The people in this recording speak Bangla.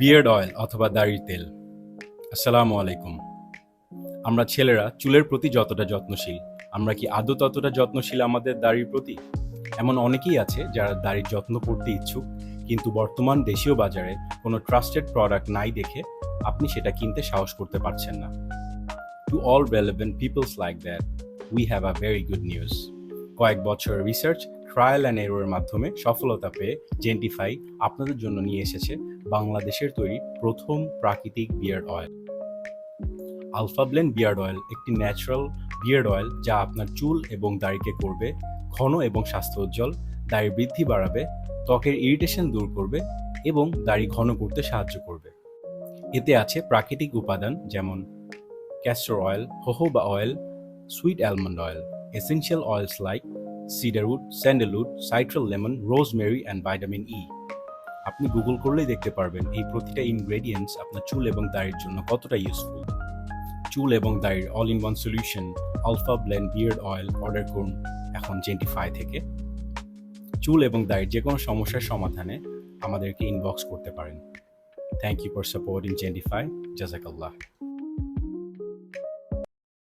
বিয়ার্ড অয়েল অথবা দাড়ির তেল। আসসালামু আলাইকুম। আমরা ছেলেরা চুলের প্রতি যতটা যত্নশীল, আমরা কি আদৌ ততটা যত্নশীল আমাদের দাড়ির প্রতি? এমন অনেকেই আছে যারা দাড়ির যত্ন করতে ইচ্ছুক, কিন্তু বর্তমান দেশীয় বাজারে কোনো ট্রাস্টেড প্রোডাক্ট নাই দেখে আপনি সেটা কিনতে সাহস করতে পারছেন না। To all relevant peoples like that we have a very good news কয়েক বছর রিসার্চ ট্রায়াল অ্যান্ড এরোর মাধ্যমে সফলতা পেয়ে জেন্টিফাই আপনাদের জন্য নিয়ে এসেছে বাংলাদেশের তৈরি প্রথম প্রাকৃতিক beard oil alpha blend beard oil একটি ন্যাচারাল বিয়ার্ড অয়েল যা আপনার চুল এবং দাড়িকে করবে, ঘন এবং স্বাস্থ্য উজ্জ্বল দাড়ির বৃদ্ধি বাড়াবে, ত্বকের ইরিটেশন দূর করবে এবং দাড়ি ঘন করতে সাহায্য করবে। এতে আছে প্রাকৃতিক উপাদান যেমন castor oil jojoba oil sweet almond oil essential oils like cedarwood sandalwood citral lemon rosemary and vitamin E আপনি গুগল করলেই দেখতে পারবেন এই প্রতিটা ইনগ্রেডিয়েন্টস আপনার চুল এবং দাড়ির জন্য কতটা ইউজফুল চুল এবং দাড়ির all in one solution alpha blend beard oil order করুন এখন জেন্টিফাই থেকে। চুল এবং দাড়ির যে কোনো সমস্যার সমাধানে আমাদেরকে ইনবক্স করতে পারেন। Thank you for support Gentify জাজাকাল্লাহ।